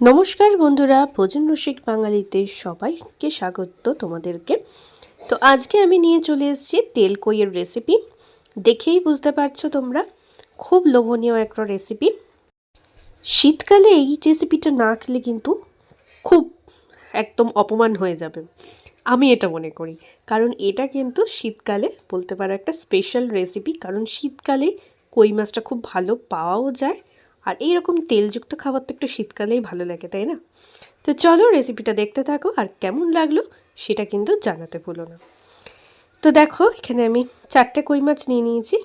নমস্কার বন্ধুরা, ভোজন রসিক বাঙালিতে সবাইকে স্বাগত তোমাদেরকে। তো আজকে আমি নিয়ে চলে এসেছি তেল কইয়ের রেসিপি দেখেই বুঝতে পারছ তোমরা, খুব লোভনীয় একটা রেসিপি শীতকালে এই রেসিপিটা না খেলে কিন্তু খুব একদম অপমান হয়ে যাবে। আমি এটা মনে করি, কারণ এটা কিন্তু শীতকালে বলতে পারো একটা স্পেশাল রেসিপি কারণ শীতকালে কই মাছটা খুব ভালো পাওয়াও যায় আর এই এইরকম তেলযুক্ত খাবার তো একটু শীতকালেই ভালো লাগে, তাই না? তো চলো রেসিপিটা দেখতে থাকো আর কেমন লাগল সেটা কিন্তু জানাতে ভুলো না। তো দেখো, এখানে আমি চারটে কই মাছ নিয়ে নিয়েছি।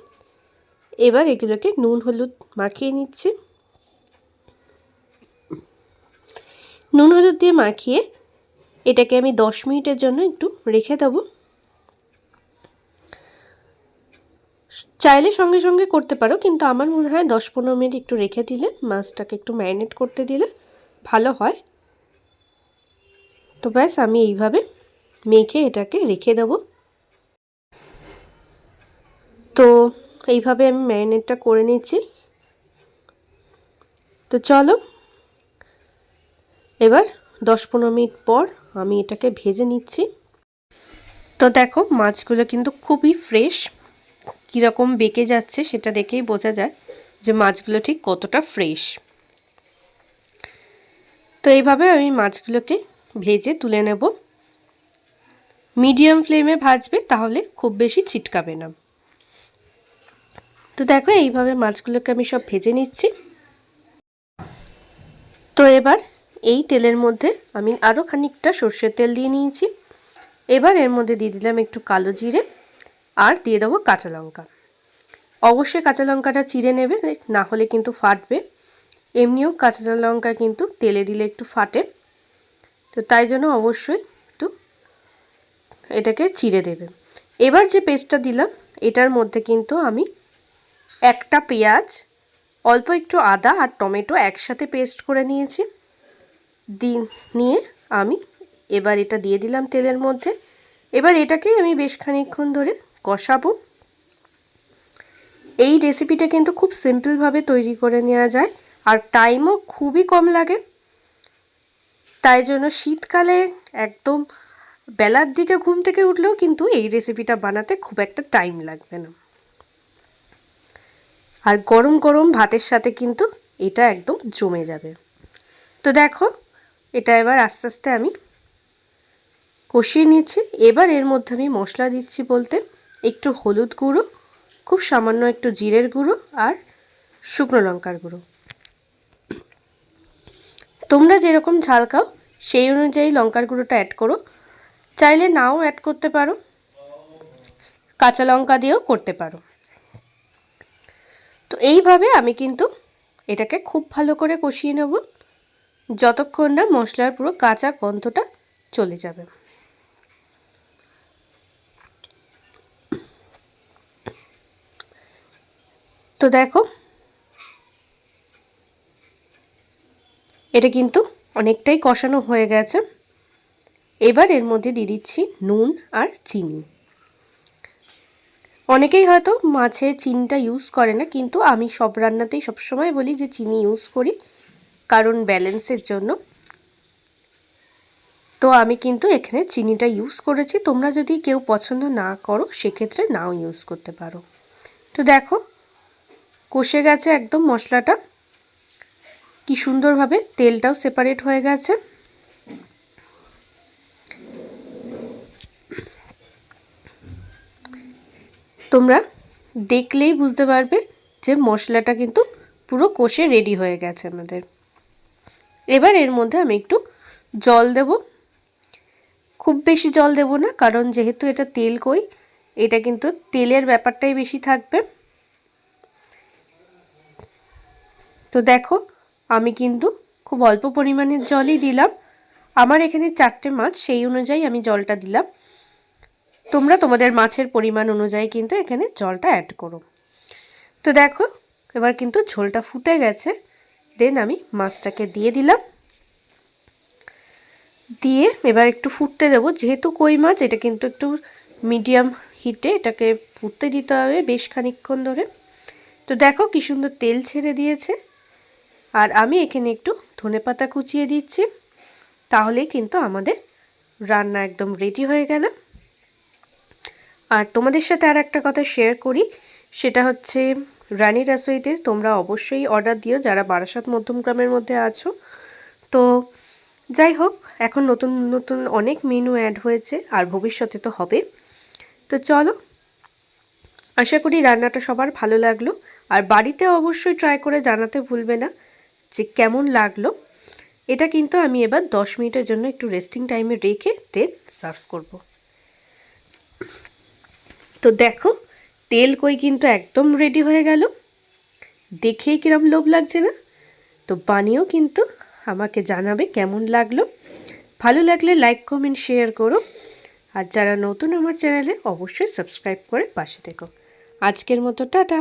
এবার এগুলোকে নুন, হলুদ মাখিয়ে নিচ্ছি। নুন, হলুদ দিয়ে মাখিয়ে এটাকে আমি দশ মিনিটের জন্য একটু রেখে দেবো। চাইলে সঙ্গে সঙ্গে করতে পারো, কিন্তু আমার মনে হয় দশ পনেরো মিনিট একটু রেখে দিলে, মাছটাকে একটু ম্যারিনেট করতে দিলে ভালো হয়। তো ব্যাস, আমি এইভাবে মেখে এটাকে রেখে দেব। তো এইভাবে আমি ম্যারিনেটটা করে নিচ্ছি। তো চলো, এবার দশ পনেরো মিনিট পর আমি এটাকে ভেজে নিচ্ছি। তো দেখো, মাছগুলো কিন্তু খুবই ফ্রেশ। কীরকম বেঁকে যাচ্ছে সেটা দেখেই বোঝা যায় যে মাছগুলো ঠিক কতটা ফ্রেশ। তো এইভাবে আমি মাছগুলোকে ভেজে তুলে নেব। মিডিয়াম ফ্লেমে ভাজবে তাহলে খুব বেশি ছিটকাবে না। তো দেখো এইভাবে মাছগুলোকে আমি সব ভেজে নিচ্ছি। তো এবার এই তেলের মধ্যে আমি আরও খানিকটা সর্ষের তেল দিয়ে নিয়েছি। এবার এর মধ্যে দিয়ে দিলাম একটু কালো জিরে। আর দিয়ে দেবো কাঁচা লঙ্কা। অবশ্যই কাঁচা লঙ্কাটা চিড়ে নেবে, না হলে কিন্তু ফাটবে। এমনিও কাঁচা লঙ্কা কিন্তু তেলে দিলে একটু ফাটে। তো তাই জন্য অবশ্যই একটু এটাকে চিড়ে দেবে। এবার যে পেস্টটা দিলাম, এটার মধ্যে কিন্তু আমি একটা পেঁয়াজ, অল্প একটু আদা আর টমেটো একসাথে পেস্ট করে নিয়েছি। দিন নিয়ে আমি এবার এটা দিয়ে দিলাম তেলের মধ্যে। এবার এটাকেই আমি বেশ খানিকক্ষণ ধরে কষাবো। এই রেসিপিটা কিন্তু খুব সিম্পলভাবে তৈরি করে নেওয়া যায়। আর টাইমও খুবই কম লাগে। তাই জন্য শীতকালে একদম বেলার দিকে ঘুম থেকে উঠলেও কিন্তু এই রেসিপিটা বানাতে খুব একটা টাইম লাগবে না। আর গরম গরম ভাতের সাথে কিন্তু এটা একদম জমে যাবে। তো দেখো, এটা এবার আস্তে আস্তে আমি কষিয়ে নিচ্ছি। এবার এর মধ্যে আমি মশলা দিচ্ছি বলতে। একটু হলুদ গুঁড়ো, খুব সামান্য একটু জিরের গুঁড়ো আর শুকনো লঙ্কার গুঁড়ো। তোমরা যেরকম ঝাল খাও, সেই অনুযায়ী লঙ্কার গুঁড়োটা অ্যাড করো। চাইলে নাও অ্যাড করতে পারো। কাঁচা লঙ্কা দিয়েও করতে পারো। তো এইভাবে আমি কিন্তু এটাকে খুব ভালো করে কষিয়ে নেব। যতক্ষণ না মশলার পুরো কাঁচা গন্ধটা চলে যাবে। তো দেখো, এটা কিন্তু অনেকটাই কষানো হয়ে গেছে। এবার এর মধ্যে দিয়ে দিচ্ছি নুন আর চিনি। অনেকেই হয়তো মাছে চিনিটা ইউজ করে না, কিন্তু আমি সব রান্নাতেই সবসময় বলি যে চিনি ইউজ করি, কারণ ব্যালেন্সের জন্য। তো আমি কিন্তু এখানে চিনিটা ইউজ করেছি। তোমরা যদি কেউ পছন্দ না করো, সেক্ষেত্রে নাও ইউজ করতে পারো। তো দেখো কষে গেছে একদম মশলাটা। কি সুন্দরভাবে তেলটাও সেপারেট হয়ে গেছে। তোমরা দেখলেই বুঝতে পারবে যে মশলাটা কিন্তু পুরো কষে রেডি হয়ে গেছে আমাদের। এবার এর মধ্যে আমি একটু জল দেব। খুব বেশি জল দেব না, কারণ যেহেতু এটা তেল কই, এটা কিন্তু তেলের ব্যাপারটাই বেশি থাকবে। তো দেখো, আমি কিন্তু খুব অল্প পরিমাণের জলই দিলাম। আমার এখানে চারটে মাছ, সেই অনুযায়ী আমি জলটা দিলাম। তোমরা তোমাদের মাছের পরিমাণ অনুযায়ী কিন্তু এখানে জলটা অ্যাড করো। তো দেখো, এবার কিন্তু ঝোলটা ফুটে গেছে। দেন আমি মাছটাকে দিয়ে দিলাম। দিয়ে এবার একটু ফুটতে দেবো। যেহেতু কই মাছ, এটা কিন্তু একটু মিডিয়াম হিটে এটাকে ফুটতে দিতে হবে বেশ খানিকক্ষণ ধরে। তো দেখো কি সুন্দর তেল ছেড়ে দিয়েছে। আর আমি এখানে একটু ধনেপাতা কুচিয়ে দিচ্ছি। তাহলেই কিন্তু আমাদের রান্না একদম রেডি হয়ে গেল। আর তোমাদের সাথে আর একটা কথা শেয়ার করি, সেটা হচ্ছে রানী রাসোইতে তোমরা অবশ্যই অর্ডার দিও, যারা বারাসাত মধ্যমগ্রামের মধ্যে আছো। তো যাই হোক, এখন নতুন নতুন অনেক মেনু অ্যাড হয়েছে, আর ভবিষ্যতে তো হবে। তো চলো, আশা করি রান্নাটা সবার ভালো লাগল। আর বাড়িতে অবশ্যই ট্রাই করে জানাতে ভুলবে না। যে কেমন লাগল, এটা কিন্তু আমি এবার দশ মিনিটের জন্য একটু রেস্টিং টাইমে রেখে তেল সার্ভ করব। তো দেখো, তেল কই কিন্তু একদম রেডি হয়ে গেল। দেখেই কিরম লোভ লাগছে না? তো বানিয়েও কিন্তু আমাকে জানাবে কেমন লাগল। ভালো লাগলে লাইক কমেন্ট শেয়ার করো। আর যারা নতুন আমার চ্যানেলে অবশ্যই সাবস্ক্রাইব করে পাশে থেকো। আজকের মতো, টাটা।